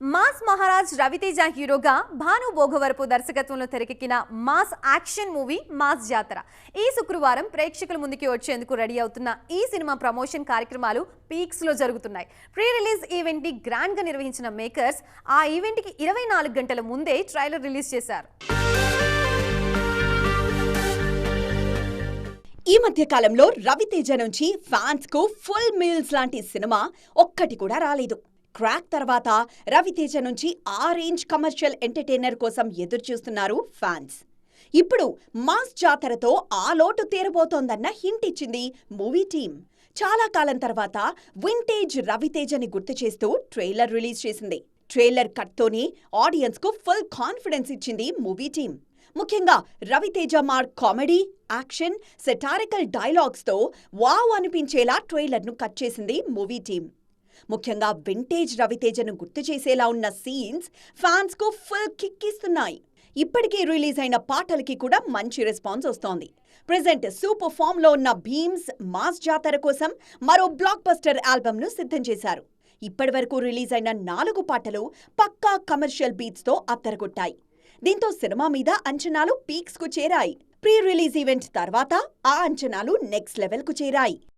Mass Maharaj Raviteja హీరోగా భాను భోగవరపు దర్శకత్వంలో తెరకెక్కిన మాస్ యాక్షన్ మూవీ మాస్ జాతర. ఈ శుక్రవారం ప్రేక్షకుల ముందుకి వచ్చేందుకు రెడీ అవుతున్న ఈ సినిమా ప్రమోషన్ కార్యక్రమాలు పీక్స్లో జరుగుతున్నాయి. ప్రీ రిలీజ్ ఈవెంట్ని గ్రాండ్గా నిర్వహించిన మేకర్స్ ఆ ఈవెంట్కి ఇరవై నాలుగు గంటల ముందే ట్రైలర్ రిలీజ్ చేశారు. ఈ మధ్య కాలంలో రవితేజ నుంచి ఫ్యాన్స్కు ఫుల్ మీల్స్ లాంటి సినిమా ఒక్కటి కూడా రాలేదు. క్రాక్ తర్వాత రవితేజ నుంచి ఆ రేంజ్ కమర్షియల్ ఎంటర్టైనర్ కోసం ఎదురు చూస్తున్నారు ఫ్యాన్స్. ఇప్పుడు మాస్ జాతరతో ఆ లోటు తీరబోతోందన్న హింట్ ఇచ్చింది మూవీ టీం చాలా కాలం తర్వాత వింటేజ్ రవితేజని గుర్తు చేస్తూ ట్రైలర్ రిలీజ్ చేసింది. ట్రైలర్ కట్తోనే ఆడియన్స్కు ఫుల్ కాన్ఫిడెన్స్ ఇచ్చింది మూవీ టీం ముఖ్యంగా Raviteja mark comedy action satirical డైలాగ్స్తో wow అనిపించేలా ట్రైలర్ను కట్ చేసింది మూవీ టీం ముఖ్యంగా వింటేజ్ రవితేజను గుర్తు చేసేలా ఉన్న సీన్స్ ఫ్యాన్స్కు ఫుల్ కిక్కిస్తున్నాయి ఇప్పటికే రిలీజ్ అయిన పాటలకి కూడా మంచి రెస్పాన్స్ వస్తోంది. ప్రెజెంట్ సూపర్ ఫామ్లో ఉన్న భీమ్స్ మాస్ జాతర కోసం మరో బ్లాక్ బస్టర్ ఆల్బమ్ను సిద్ధం చేశారు. ఇప్పటివరకు రిలీజ్ అయిన నాలుగు పాటలు పక్కా కమర్షియల్ బీట్స్తో అత్తరగొట్టాయి. దీంతో సినిమా మీద అంచనాలు పీక్స్కు చేరాయి. ప్రీ రిలీజ్ ఈవెంట్ తర్వాత ఆ అంచనాలు నెక్స్ట్ లెవెల్కు చేరాయి.